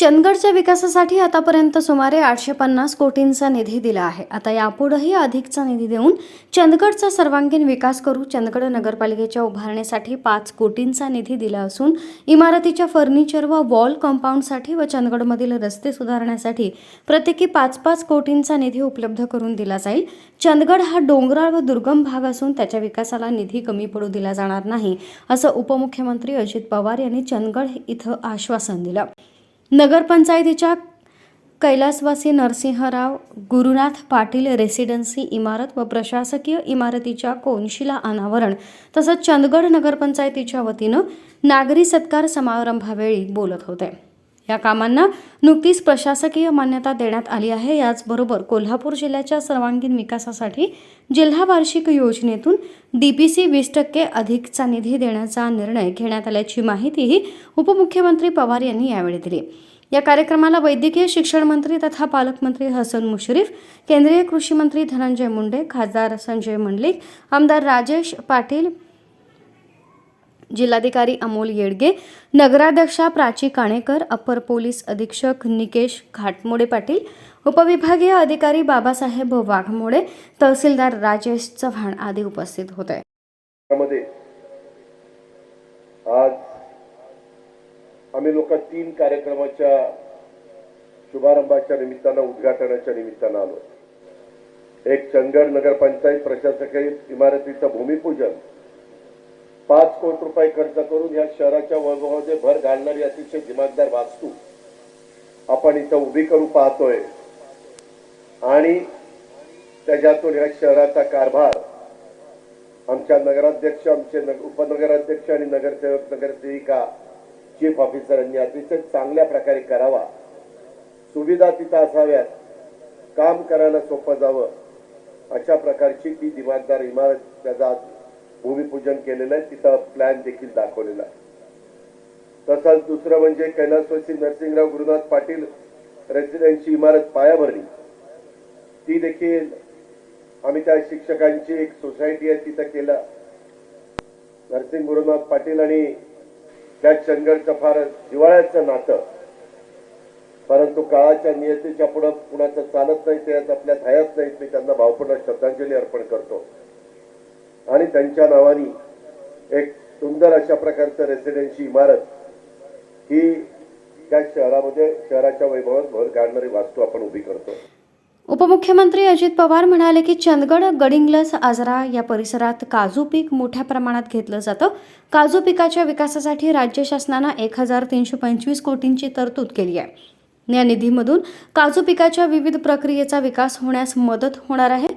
चंदगडच्या विकासासाठी आतापर्यंत सुमारे आठशे पन्नास कोटींचा निधी दिला आहे. आता यापुढेही अधिकचा निधी देऊन चंदगडचा सर्वांगीण विकास करू चंदगड नगरपालिकेच्या उभारणीसाठी पाच कोटींचा निधी दिला असून इमारतीच्या फर्निचर व वॉल कंपाऊंडसाठी व चंदगडमधील रस्ते सुधारण्यासाठी प्रत्येकी पाच पाच कोटींचा निधी उपलब्ध करून दिला जाईल. चंदगड हा डोंगराळ व दुर्गम भाग असून त्याच्या विकासाला निधी कमी पडू दिला जाणार नाही असं उपमुख्यमंत्री अजित पवार यांनी चंदगड इथं आश्वासन दिलं. नगरपंचायतीच्या कैलासवासी नरसिंहराव गुरुनाथ पाटील रेसिडेन्सी इमारत व प्रशासकीय इमारतीच्या कोनशिला अनावरण तसंच चंदगड नगरपंचायतीच्या वतीनं नागरी सत्कार समारंभावेळी बोलत होते. या कामांना नुकतीच प्रशासकीय मान्यता देण्यात आली आहे. याचबरोबर कोल्हापूर जिल्ह्याच्या सर्वांगीण विकासासाठी जिल्हा वार्षिक योजनेतून डी पी सी वीस टक्के अधिकचा निधी देण्याचा निर्णय घेण्यात आल्याची माहितीही उपमुख्यमंत्री पवार यांनी यावेळी दिली. या कार्यक्रमाला वैद्यकीय शिक्षण मंत्री तथा पालकमंत्री हसन मुश्रीफ केंद्रीय कृषी मंत्री धनंजय मुंडे खासदार संजय मंडलिक आमदार राजेश पाटील जिल्हाधिकारी अमोल येडगे नगराध्यक्षा प्राची काणेकर अपर पोलीस अधीक्षक निकेश घाटमोडे पाटील उपविभागीय अधिकारी बाबासाहेब वाघमोडे तहसीलदार राजेश चव्हाण आदी उपस्थित होते. आज आम्ही लोक तीन कार्यक्रमाच्या शुभारंभाच्या निमित्तानं उद्घाटनाच्या निमित्तानं आलो. एक चंदगड नगरपंचायत प्रशासकीय इमारतीचं भूमिपूजन पाच कोटी रुपये खर्च करून या शहराच्या वैभवामध्ये भर घालणारी अतिशय दिमागदार वास्तू. आपण इथं उभी करू पाहतोय. आणि त्याच्यातून या शहराचा कारभार आमच्या नगराध्यक्ष आमचे नग- उपनगराध्यक्ष आणि नगरसेवक नगरसेविका चीफ ऑफिसरांनी अतिशय चांगल्या प्रकारे करावा. सुविधा तिथं असाव्यात. काम करायला सोपं जावं. अशा प्रकारची ती दिमागदार इमारत त्याचा भूमिपूजन केलेलं आहे तिथं प्लॅन देखील दाखवलेला आहे. तसंच दुसरं म्हणजे कैलासवासी नरसिंहराव गुरुनाथ पाटील रेसिडेन्सी इमारत पायाभरणी. ती देखील आम्ही त्या शिक्षकांची एक सोसायटी आहे तिथं केलं. नरसिंह गुरुनाथ पाटील आणि त्या चंदगडचं फार जिवाळ्याचं नातं. परंतु काळाच्या नियतीच्या पुढं कुणाचं चालत नाही ते आपल्या आपल्यात हयात नाहीत. मी त्यांना भावपूर्ण श्रद्धांजली अर्पण करतो. आणि त्यांच्या नावाने एक सुंदर अशा प्रकारचं रेसिडेन्सी इमारत ही त्या शहरामध्ये शहराच्या वैभवात भर काढणारी वास्तू आपण उभी करतो. उपमुख्यमंत्री अजित पवार म्हणाले की चंदगड गडिंग्लज आजरा या परिसरात काजू पीक मोठ्या प्रमाणात घेतलं जातं. काजू पिकाच्या विकासासाठी राज्य शासनानं एक हजार तीनशे पंचवीस कोटींची तरतूद केली आहे. या निधीमधून काजू पिकाच्या विविध प्रक्रियेचा विकास होण्यास मदत होणार आहे.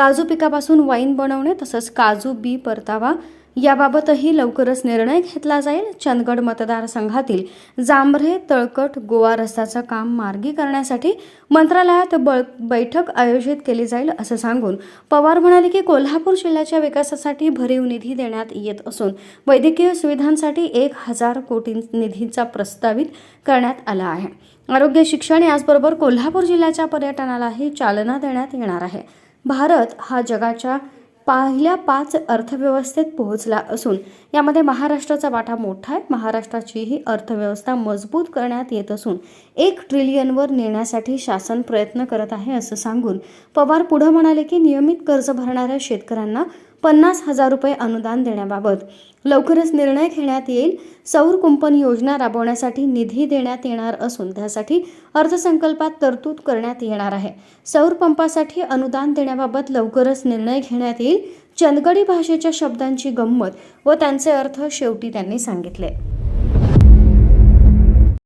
काजू पिकापासून वाईन बनवणे तसंच काजू बी परतावा याबाबतही लवकरच निर्णय घेतला जाईल. चंदगड मतदारसंघातील जांभरे तळकट गोवा रस्त्याचं काम मार्गी करण्यासाठी मंत्रालयात बळ बैठक आयोजित केली जाईल असं सांगून पवार म्हणाले की कोल्हापूर जिल्ह्याच्या विकासासाठी भरीव निधी देण्यात येत असून वैद्यकीय सुविधांसाठी एक हजार कोटी निधीचा प्रस्तावित करण्यात आला आहे. आरोग्य शिक्षण याचबरोबर कोल्हापूर जिल्ह्याच्या पर्यटनालाही चालना देण्यात येणार आहे. भारत हा जगाच्या पहिल्या पाच अर्थव्यवस्थेत पोहोचला असून यामध्ये महाराष्ट्राचा वाटा मोठा आहे. महाराष्ट्राची ही अर्थव्यवस्था मजबूत करण्यात येत असून एक ट्रिलियनवर नेण्यासाठी शासन प्रयत्न करत आहे असं सांगून पवार पुढं म्हणाले की नियमित कर्ज भरणाऱ्या शेतकऱ्यांना पन्नास हजार रुपये अनुदान देण्याबाबत. लवकरच निर्णय घेण्यात येईल. सौर कुंपण योजना राबवण्यासाठी निधी देण्यात येणार असून त्यासाठी अर्थसंकल्पात तरतूद करण्यात येणार आहे. सौर पंपासाठी अनुदान देण्याबाबत लवकरच निर्णय घेण्यात येईल. चंदगडी भाषेच्या शब्दांची गंमत व त्यांचे अर्थ शेवटी त्यांनी सांगितले.